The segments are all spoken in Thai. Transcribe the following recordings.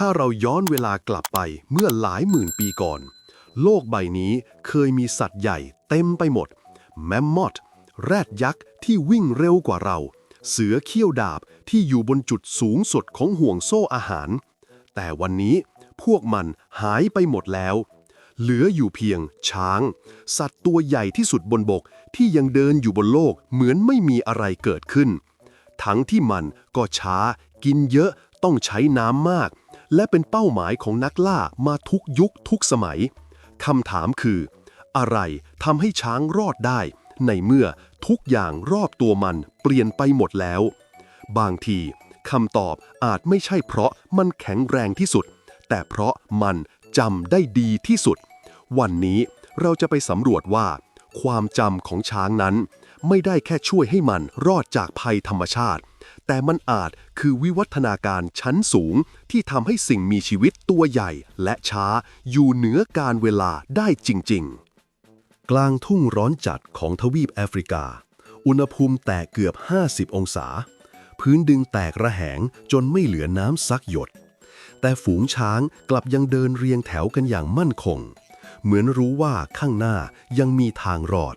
ถ้าเราย้อนเวลากลับไปเมื่อหลายหมื่นปีก่อน โลกใบนี้เคยมีสัตว์ใหญ่เต็มไปหมด แมมมอธแรดยักษ์ที่วิ่งเร็วกว่าเรา เสือเขี้ยวดาบที่อยู่บนจุดสูงสุดของห่วงโซ่อาหาร แต่วันนี้พวกมันหายไปหมดแล้ว เหลืออยู่เพียง ช้าง สัตว์ตัวใหญ่ที่สุดบนบกที่ยังเดินอยู่บนโลกเหมือนไม่มีอะไรเกิดขึ้น ทั้งที่มันก็ช้า กินเยอะต้องใช้น้ำมาก และเป็นเป้าหมายของนักล่ามาทุกยุคทุกสมัย คำถามคือ อะไรทำให้ช้างรอดได้ ในเมื่อทุกอย่างรอบตัวมันเปลี่ยนไปหมดแล้ว บางทีคำตอบอาจไม่ใช่เพราะมันแข็งแรงที่สุด แต่เพราะมันจำได้ดีที่สุด วันนี้เราจะไปสำรวจว่า ความจำของช้างนั้น ไม่ได้แค่ช่วยให้มันรอดจากภัยธรรมชาติ แต่มันอาจคือวิวัฒนาการชั้นสูงที่ทำให้สิ่งมีชีวิตตัวใหญ่และช้าอยู่เหนือการเวลาได้จริง ๆ กลางทุ่งร้อนจัดของทวีปแอฟริกา อุณหภูมิแตะเกือบ 50 องศา พื้นดึงแตกระแหงจนไม่เหลือน้ำซักหยด แต่ฝูงช้างกลับยังเดินเรียงแถวกันอย่างมั่นคง เหมือนรู้ว่าข้างหน้ายังมีทางรอด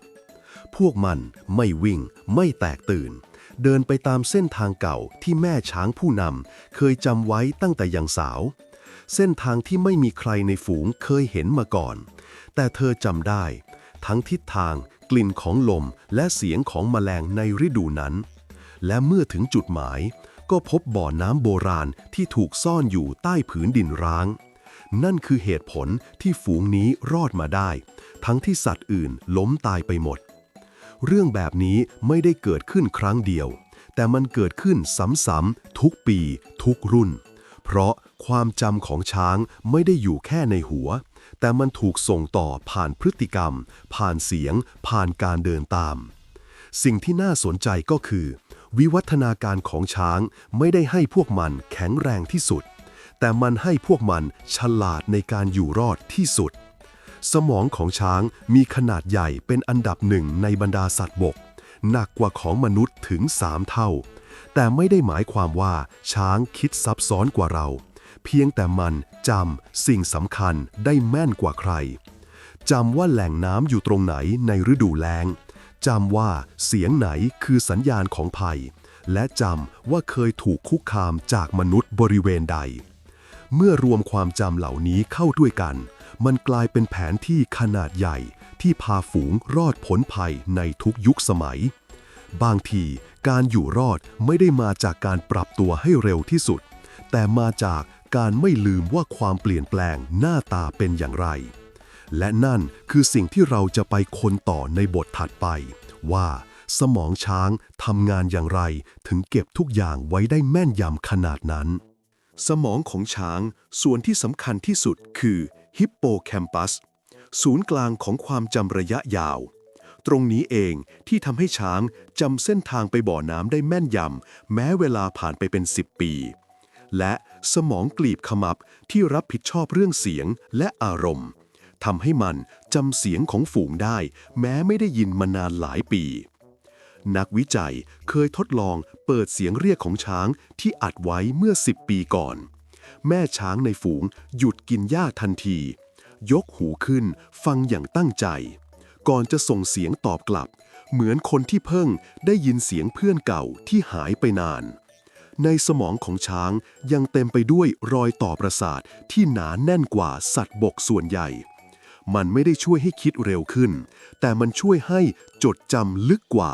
พวกมันไม่วิ่งไม่แตกตื่น เดินไปตามเส้นทางเก่าที่แม่ช้างผู้นำเคยจำไว้ตั้งแต่ยังสาว เส้นทางที่ไม่มีใครในฝูงเคยเห็นมาก่อน แต่เธอจำได้ ทั้งทิศทาง กลิ่นของลมและเสียงของแมลงในฤดูนั้น และเมื่อถึงจุดหมาย ก็พบบ่อน้ำโบราณที่ถูกซ่อนอยู่ใต้ผืนดินร้างนั่นคือเหตุผลที่ฝูงนี้รอดมาได้ ทั้งที่สัตว์อื่นล้มตายไปหมด เรื่องแบบนี้ไม่ได้เกิดขึ้นครั้งเดียว แต่มันเกิดขึ้นซ้ำๆทุกปี ทุกรุ่น เพราะความจำของช้างไม่ได้อยู่แค่ในหัว แต่มันถูกส่งต่อผ่านพฤติกรรม ผ่านเสียง ผ่านการเดินตาม สิ่งที่น่าสนใจก็คือ วิวัฒนาการของช้างไม่ได้ให้พวกมันแข็งแรงที่สุด แต่มันให้พวกมันฉลาดในการอยู่รอดที่สุด สมองของช้างมีขนาดใหญ่เป็นอันดับหนึ่งในบรรดาสัตว์บก หนักกว่าของมนุษย์ถึง 3 เท่า แต่ไม่ได้หมายความว่าช้างคิดซับซ้อนกว่าเรา เพียงแต่มันจำสิ่งสำคัญได้แม่นกว่าใครจำว่าแหล่งน้ำอยู่ตรงไหนในฤดูแล้งจำว่าเสียงไหนคือสัญญาณของภัย และจำว่าเคยถูกคุกคามจากมนุษย์บริเวณใด เมื่อรวมความจำเหล่านี้เข้าด้วยกัน มันกลายเป็นแผนที่ขนาดใหญ่ที่พาฝูงรอดพ้นภัยในทุกยุคสมัย บางทีการอยู่รอดไม่ได้มาจากการปรับตัวให้เร็วที่สุด แต่มาจากการไม่ลืมว่าความเปลี่ยนแปลงหน้าตาเป็นอย่างไร และนั่นคือสิ่งที่เราจะไปคนต่อในบทถัดไป ว่า สมองช้างทำงานอย่างไรถึงเก็บทุกอย่างไว้ได้แม่นยำขนาดนั้น สมองของช้างส่วนที่สำคัญที่สุดคือ ฮิปโปแคมปัส ศูนย์กลางของความจำระยะยาว ตรงนี้เองที่ทำให้ช้างจำเส้นทางไปบ่อน้ำได้แม่นยำแม้เวลาผ่านไปเป็น 10 ปี และสมองกลีบขมับที่รับผิดชอบเรื่องเสียงและอารมณ์ทำให้มันจำเสียงของฝูงได้ แม้ไม่ได้ยินมานานหลายปี นักวิจัยเคยทดลองเปิดเสียงเรียกของช้างที่อัดไว้เมื่อ 10 ปีก่อน แม่ช้างในฝูงหยุดกินหญ้าทันที ยกหูขึ้นฟังอย่างตั้งใจ ก่อนจะส่งเสียงตอบกลับ เหมือนคนที่เพิ่งได้ยินเสียงเพื่อนเก่าที่หายไปนาน ในสมองของช้างยังเต็มไปด้วยรอยต่อประสาทที่หนาแน่นกว่าสัตว์บกส่วนใหญ่ มันไม่ได้ช่วยให้คิดเร็วขึ้น แต่มันช่วยให้จดจำลึกกว่า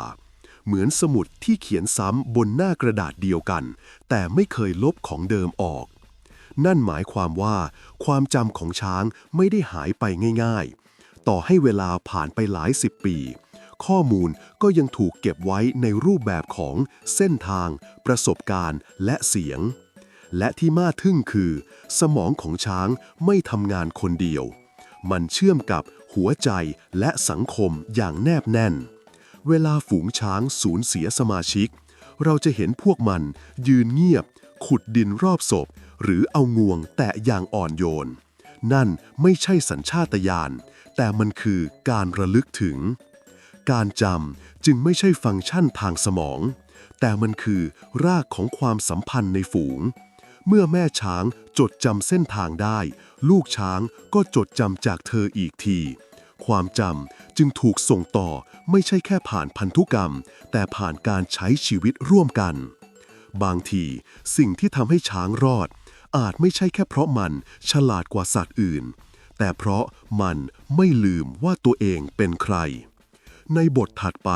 เหมือนสมุดที่เขียนซ้ำบนหน้ากระดาษเดียวกัน แต่ไม่เคยลบของเดิมออก นั่นหมายความว่า ความจำของช้างไม่ได้หายไปง่าย ๆ ต่อให้เวลาผ่านไปหลายสิบปี ข้อมูลก็ยังถูกเก็บไว้ในรูปแบบของเส้นทาง ประสบการณ์และเสียง และที่น่าทึ่งคือ สมองของช้างไม่ทำงานคนเดียว มันเชื่อมกับหัวใจและสังคมอย่างแนบแน่น เวลาฝูงช้างสูญเสียสมาชิก เราจะเห็นพวกมันยืนเงียบ ขุดดินรอบศพ หรือเอางวงแตะอย่างอ่อนโยน นั่นไม่ใช่สัญชาตญาณแต่มันคือการระลึกถึง การจำจึงไม่ใช่ฟังก์ชันทางสมอง แต่มันคือรากของความสัมพันธ์ในฝูง เมื่อแม่ช้างจดจำเส้นทางได้ ลูกช้างก็จดจำจากเธออีกที ความจำจึงถูกส่งต่อไม่ใช่แค่ผ่านพันธุกรรม แต่ผ่านการใช้ชีวิตร่วมกัน บางทีสิ่งที่ทำให้ช้างรอด อาจไม่ใช่แค่เพราะมันฉลาดกว่าสัตว์อื่น แต่เพราะมันไม่ลืมว่าตัวเองเป็นใคร ในบทถัดไป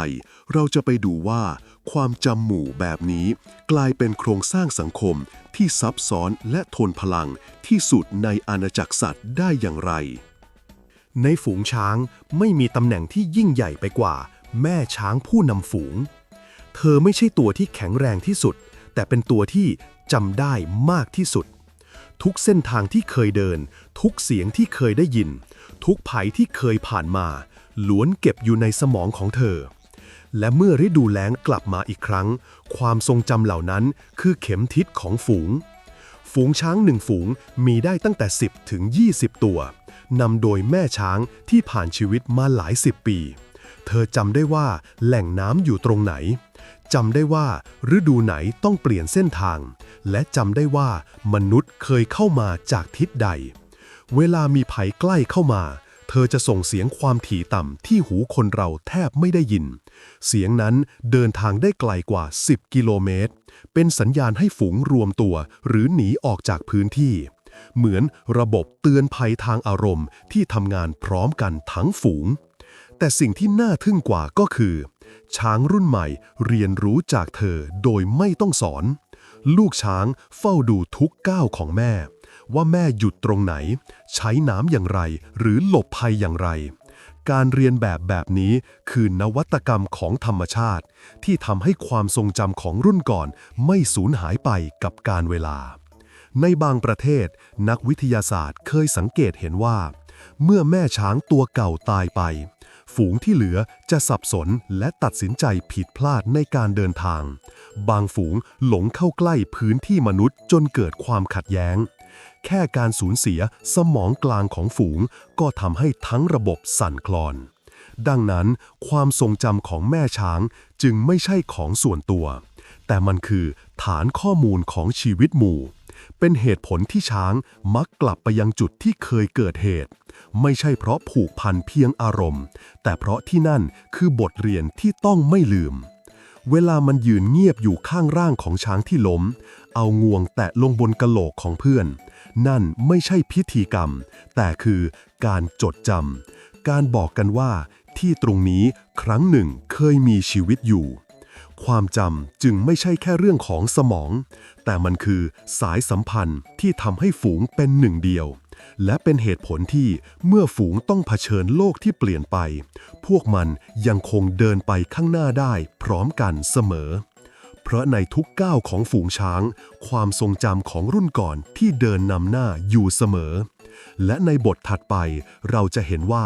เราจะไปดูว่า ความจำหมู่แบบนี้ กลายเป็นโครงสร้างสังคมที่ซับซ้อนและทนพลังที่สุดในอาณาจักรสัตว์ได้อย่างไร ในฝูงช้างไม่มีตำแหน่งที่ยิ่งใหญ่ไปกว่า แม่ช้างผู้นำฝูง เธอไม่ใช่ตัวที่แข็งแรงที่สุด แต่เป็นตัวที่จำได้มากที่สุด ทุกเส้นทางที่เคยเดิน ทุกเสียงที่เคยได้ยิน ทุกภัยที่เคยผ่านมา ล้วนเก็บอยู่ในสมองของเธอ และเมื่อฤดูแล้งกลับมาอีกครั้ง ความทรงจำเหล่านั้นคือเข็มทิศของฝูง ฝูงช้างหนึ่งฝูงมีได้ตั้งแต่ 10 ถึง 20 ตัวนำโดยแม่ช้างที่ผ่านชีวิตมาหลายสิบปี เธอจำได้ว่าแหล่งน้ำอยู่ตรงไหน จำได้ว่าฤดูไหนต้องเปลี่ยนเส้นทาง และจำได้ว่ามนุษย์เคยเข้ามาจากทิศใด เวลามีภัยใกล้เข้ามา เธอจะส่งเสียงความถี่ต่ำที่หูคนเราแทบไม่ได้ยิน เสียงนั้นเดินทางได้ไกลกว่า 10 กิโลเมตร เป็นสัญญาณให้ฝูงรวมตัวหรือหนีออกจากพื้นที่ เหมือนระบบเตือนภัยทางอารมณ์ที่ทำงานพร้อมกันทั้งฝูงแต่สิ่งที่น่าทึ่งกว่าก็คือ ช้างรุ่นใหม่เรียนรู้จากเธอโดยไม่ต้องสอน ลูกช้างเฝ้าดูทุกก้าวของแม่ ว่าแม่หยุดตรงไหน ใช้น้ำอย่างไร หรือหลบภัยอย่างไร การเรียนแบบแบบนี้คือนวัตกรรมของธรรมชาติ ที่ทำให้ความทรงจำของรุ่นก่อนไม่สูญหายไปกับการเวลา ในบางประเทศ นักวิทยาศาสตร์เคยสังเกตเห็นว่า เมื่อแม่ช้างตัวเก่าตายไป ฝูงที่เหลือจะสับสนและตัดสินใจผิดพลาดในการเดินทาง บางฝูงหลงเข้าใกล้พื้นที่มนุษย์จนเกิดความขัดแย้ง แค่การสูญเสียสมองกลางของฝูงก็ทำให้ทั้งระบบสั่นคลอน ดังนั้นความทรงจำของแม่ช้างจึงไม่ใช่ของส่วนตัว แต่มันคือฐานข้อมูลของชีวิตหมู่ เป็นเหตุผลที่ช้างมักกลับไปยังจุดที่เคยเกิดเหตุ ไม่ใช่เพราะผูกพันเพียงอารมณ์ แต่เพราะที่นั่นคือบทเรียนที่ต้องไม่ลืม เวลามันยืนเงียบอยู่ข้างร่างของช้างที่ล้ม เอางวงแตะลงบนกะโหลกของเพื่อน นั่นไม่ใช่พิธีกรรม แต่คือการจดจำการบอกกันว่าที่ตรงนี้ครั้งหนึ่งเคยมีชีวิตอยู่ ความจำจึงไม่ใช่แค่เรื่องของสมอง แต่มันคือสายสัมพันธ์ที่ทำให้ฝูงเป็นหนึ่งเดียว และเป็นเหตุผลที่เมื่อฝูงต้องเผชิญโลกที่เปลี่ยนไป พวกมันยังคงเดินไปข้างหน้าได้พร้อมกันเสมอ เพราะในทุกก้าวของฝูงช้าง ความทรงจำของรุ่นก่อนที่เดินนำหน้าอยู่เสมอ และในบทถัดไปเราจะเห็นว่า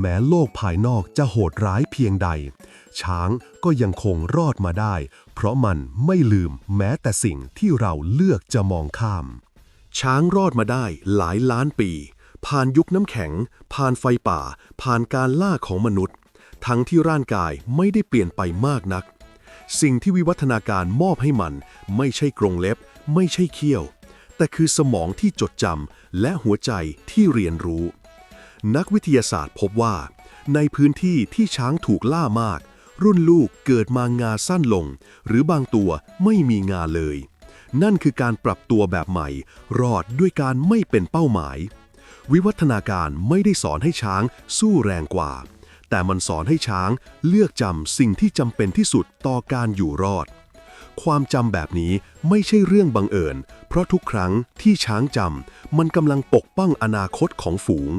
แม้โลกภายนอกจะโหดร้ายเพียงใด ช้างก็ยังคงรอดมาได้ เพราะมันไม่ลืมแม้แต่สิ่งที่เราเลือกจะมองข้าม ช้างรอดมาได้หลายล้านปี ผ่านยุคน้ำแข็ง ผ่านไฟป่า ผ่านการล่าของมนุษย์ ทั้งที่ร่างกายไม่ได้เปลี่ยนไปมากนัก สิ่งที่วิวัฒนาการมอบให้มันไม่ใช่กรงเล็บ ไม่ใช่เขี้ยว แต่คือสมองที่จดจำและหัวใจที่เรียนรู้ นักวิทยาศาสตร์พบว่า ในพื้นที่ที่ช้างถูกล่ามาก รุ่นลูกเกิดมางาสั้นลง หรือบางตัวไม่มีงาเลย นั่นคือการปรับตัวแบบใหม่ รอดด้วยการไม่เป็นเป้าหมาย วิวัฒนาการไม่ได้สอนให้ช้างสู้แรงกว่า แต่มันสอนให้ช้างเลือกจำสิ่งที่จำเป็นที่สุดต่อการอยู่รอดความจำแบบนี้ไม่ใช่เรื่องบังเอิญ เพราะทุกครั้งที่ช้างจำมันกำลังปกป้องอนาคตของฝูง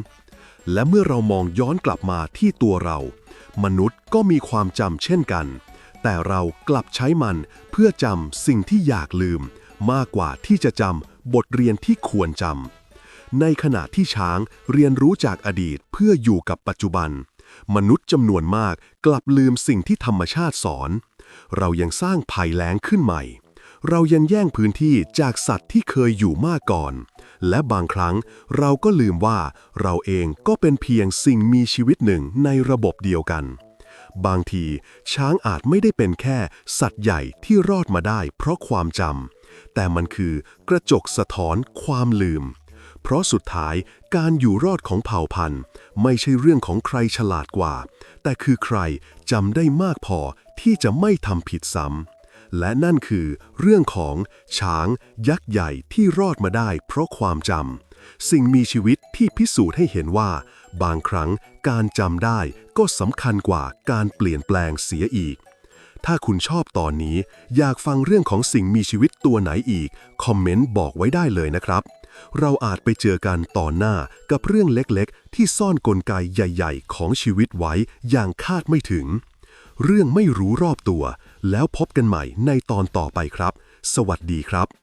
และเมื่อเรามองย้อนกลับมาที่ตัวเรา มนุษย์ก็มีความจำเช่นกัน แต่เรากลับใช้มันเพื่อจำสิ่งที่อยากลืม มากกว่าที่จะจำบทเรียนที่ควรจำ ในขณะที่ช้างเรียนรู้จากอดีตเพื่ออยู่กับปัจจุบัน มนุษย์จำนวนมากกลับลืมสิ่งที่ธรรมชาติสอน เรายังสร้างภัยแล้งขึ้นใหม่ เรายังแย่งพื้นที่จากสัตว์ที่เคยอยู่มาก่อน และบางครั้งเราก็ลืมว่าเราเองก็เป็นเพียงสิ่งมีชีวิตหนึ่งในระบบเดียวกัน บางทีช้างอาจไม่ได้เป็นแค่สัตว์ใหญ่ที่รอดมาได้เพราะความจำ แต่มันคือกระจกสะท้อนความลืม เพราะสุดท้ายการอยู่รอดของเผ่าพันธุ์ ไม่ใช่เรื่องของใครฉลาดกว่า แต่คือใครจำได้มากพอที่จะไม่ทำผิดซ้ำ และนั่นคือเรื่องของช้างยักษ์ใหญ่ที่รอดมาได้เพราะความจำ สิ่งมีชีวิตที่พิสูจน์ให้เห็นว่า บางครั้งการจำได้ก็สำคัญกว่าการเปลี่ยนแปลงเสียอีก ถ้าคุณชอบตอนนี้ อยากฟังเรื่องของสิ่งมีชีวิตตัวไหนอีก คอมเมนต์บอกไว้ได้เลยนะครับ เราอาจไปเจอกันต่อหน้ากับเรื่องเล็กๆ ที่ซ่อนกลไกใหญ่ ๆ ของชีวิตไว้อย่างคาดไม่ถึง เรื่องไม่รู้รอบตัว แล้วพบกันใหม่ในตอนต่อไปครับ สวัสดีครับ